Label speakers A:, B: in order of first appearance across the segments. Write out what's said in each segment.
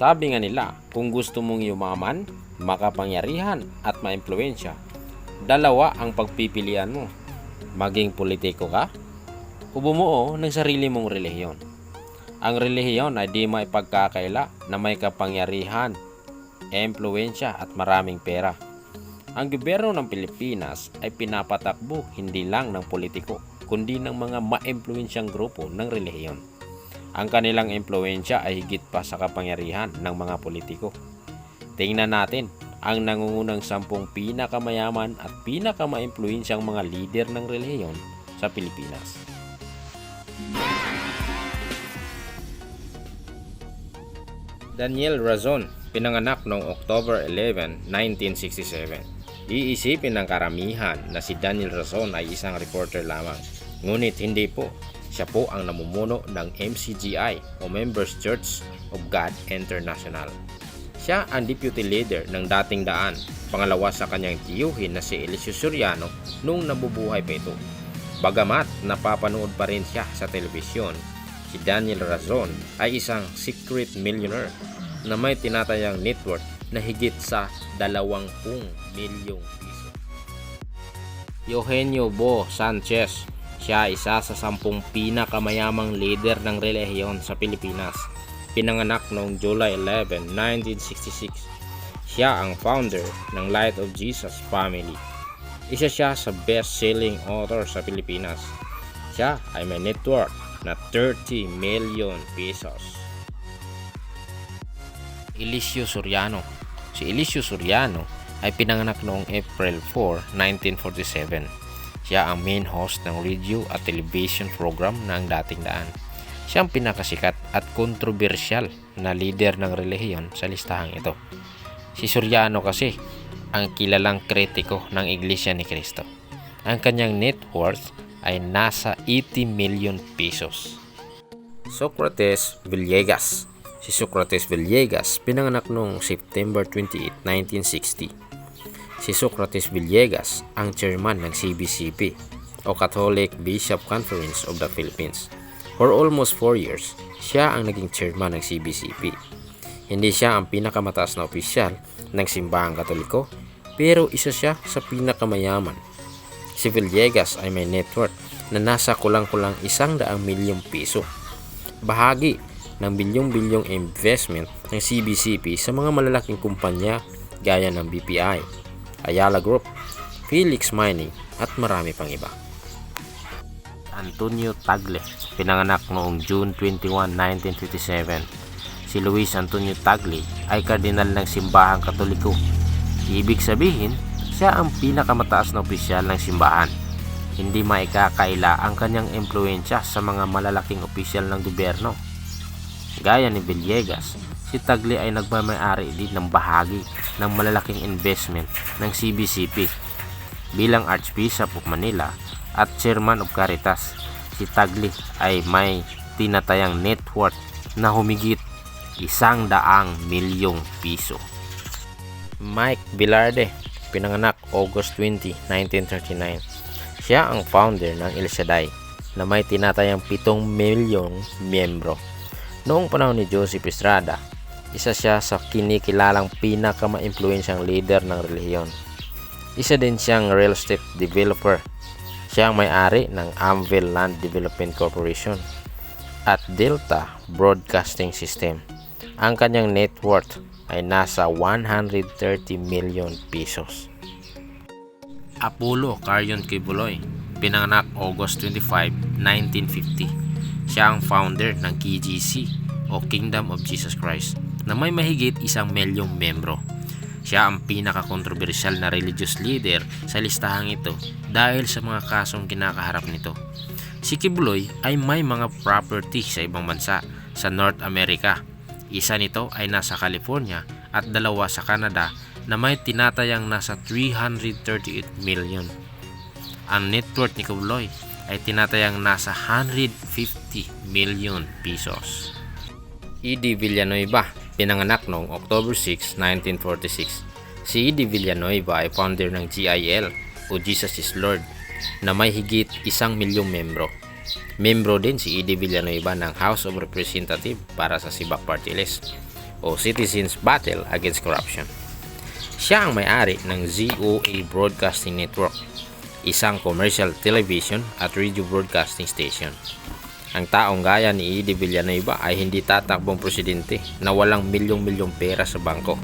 A: Sabi nga nila, kung gusto mong yumaman, makapangyarihan at maimpluwensya, dalawa ang pagpipilian mo. Maging politiko ka o bumuo ng sarili mong relihiyon. Ang relihiyon ay di maipagkakaila na may kapangyarihan, impluwensya at maraming pera. Ang gobyerno ng Pilipinas ay pinapatakbo hindi lang ng politiko, kundi ng mga maimpluwensyang grupo ng relihiyon. Ang kanilang impluensya ay higit pa sa kapangyarihan ng mga politiko. Tingnan natin ang nangungunang sampung pinakamayaman at pinakamaimpluwensyang mga lider ng relihiyon sa Pilipinas. Daniel Razon, pinanganak noong October 11, 1967. Iisipin ng karamihan na si Daniel Razon ay isang reporter lamang. Ngunit hindi po. Siya po ang namumuno ng MCGI o Members Church of God International. Siya ang deputy leader ng dating daan, pangalawa sa kanyang tiyuhin na si Eliseo Soriano nung nabubuhay pa ito. Bagamat napapanood pa rin siya sa telebisyon, si Daniel Razon ay isang secret millionaire na may tinatayang net worth na higit sa 20 milyong piso. Eugenio Bo Sanchez siya isa sa sampung pinakamayamang leader ng relihiyon sa Pilipinas. Pinanganak noong July 11, 1966. Siya ang founder ng Light of Jesus Family. Isa siya sa best-selling author sa Pilipinas. Siya ay may net worth na 30 million pesos. Eliseo Soriano Si Eliseo Soriano ay pinanganak noong April 4, 1947. Siya ang main host ng radio at television program ng dating daan. Siya ang pinakasikat at kontrobersyal na leader ng relihiyon sa listahang ito. Si Soriano kasi ang kilalang kritiko ng Iglesia ni Cristo. Ang kanyang net worth ay nasa 80 million pesos. Socrates Villegas Si Socrates Villegas pinanganak noong September 28, 1960. Si Socrates Villegas ang chairman ng CBCP o Catholic Bishop Conference of the Philippines. For almost 4 years, siya ang naging chairman ng CBCP. Hindi siya ang pinakamataas na opisyal ng simbahang katoliko, pero isa siya sa pinakamayaman. Si Villegas ay may net worth na nasa kulang-kulang isang daang milyong piso. Bahagi ng bilyong-bilyong investment ng CBCP sa mga malalaking kumpanya gaya ng BPI, Ayala Group, Felix Mining at marami pang iba. Antonio Tagle, pinanganak noong June 21, 1957. Si Luis Antonio Tagle ay kardinal ng simbahang katoliko. Ibig sabihin, siya ang pinakamataas na opisyal ng simbahan. Hindi maikakaila ang kanyang impluensya sa mga malalaking opisyal ng gobyerno. Gaya ni Villegas, si Tagle ay nagmamayari din ng bahagi ng malalaking investment ng CBCP. Bilang Archbishop of Manila at Chairman of Caritas, si Tagle ay may tinatayang net worth na humigit isang daang milyong piso. Mike Bilarde, pinanganak August 20, 1939. Siya ang founder ng El Shaddai na may tinatayang 7 milyong miyembro. Noong panahon ni Joseph Estrada, isa siya sa kinikilalang pinakamaimpluensyang leader ng relihiyon. Isa din siyang real estate developer. Siya ang may-ari ng Amville Land Development Corporation at Delta Broadcasting System. Ang kanyang net worth ay nasa 130 million pesos. Apollo Carrion Kibuloy, pinanganak August 25, 1950. Siya ang founder ng KGC o Kingdom of Jesus Christ na may mahigit isang milyong membro. Siya ang pinaka-controversial na religious leader sa listahang ito dahil sa mga kasong kinakaharap nito. Si Kibuloy ay may mga property sa ibang bansa sa North America. Isa nito ay nasa California at dalawa sa Canada na may tinatayang nasa 338 million. Ang net worth ni Kibuloy ay tinatayang nasa 150 million pesos. E.D. Villanueva, pinanganak noong October 6, 1946. Si E.D. Villanueva ay founder ng GIL o Jesus is Lord na may higit isang milyong membro. Membro din si E.D. Villanueva ng House of Representative para sa Sibak Party List. o Citizens Battle Against Corruption. Siya ang may-ari ng ZOA Broadcasting Network, isang commercial television at radio broadcasting station. Ang taong gaya ni Edie Villanueva ay hindi tatakbong presidente na walang milyong-milyong pera sa bangko.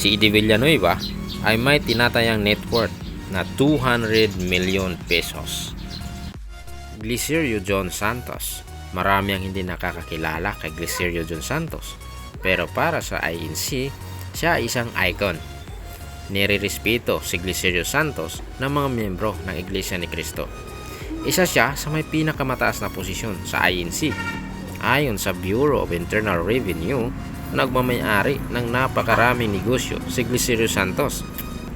A: Si Edie Villanueva ay may tinatayang net worth na 200 million pesos. Glicerio John Santos. Marami ang hindi nakakakilala kay Glicerio John Santos. Pero para sa INC, siya ay isang icon. Nirirespeto si Glicerio Santos ng mga miyembro ng Iglesia ni Cristo. Isa siya sa may pinakamataas na posisyon sa INC. Ayon sa Bureau of Internal Revenue, nagmamayari ng napakaraming negosyo si Glicerio Santos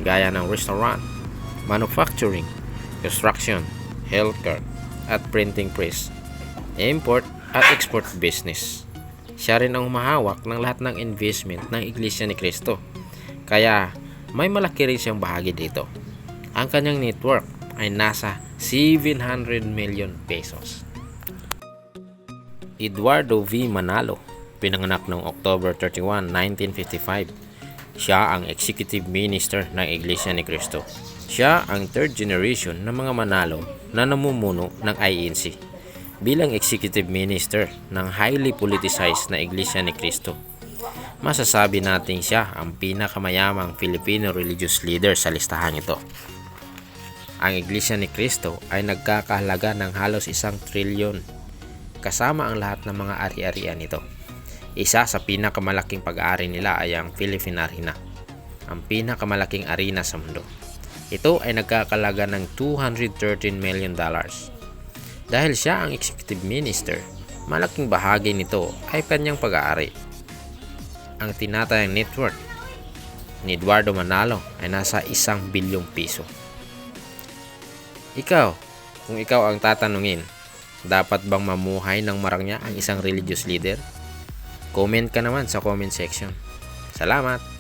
A: gaya ng restaurant, manufacturing, construction, healthcare, at printing press, import at export business. Siya rin ang humahawak ng lahat ng investment ng Iglesia ni Cristo. Kaya may malaki rin siyang bahagi dito. Ang kanyang network ay nasa 700 million pesos. Eduardo V. Manalo, pinanganak noong October 31, 1955. Siya ang Executive Minister ng Iglesia ni Cristo. Siya ang third generation ng mga Manalo na namumuno ng INC bilang Executive Minister ng highly politicized na Iglesia ni Cristo. Masasabi natin siya ang pinakamayamang Filipino religious leader sa listahan ito. Ang Iglesia ni Cristo ay nagkakahalaga ng halos isang trilyon kasama ang lahat ng mga ari-arian nito. Isa sa pinakamalaking pag-aari nila ay ang Philippine Arena, ang pinakamalaking arena sa mundo. Ito ay nagkakalaga ng 213 million dollars. Dahil siya ang executive minister, malaking bahagi nito ay kanyang pag-aari. Ang tinatayang net worth ni Eduardo Manalo ay nasa isang bilyong piso. Ikaw, kung ikaw ang tatanungin, dapat bang mamuhay ng marangya ang isang religious leader? Comment ka naman sa comment section. Salamat!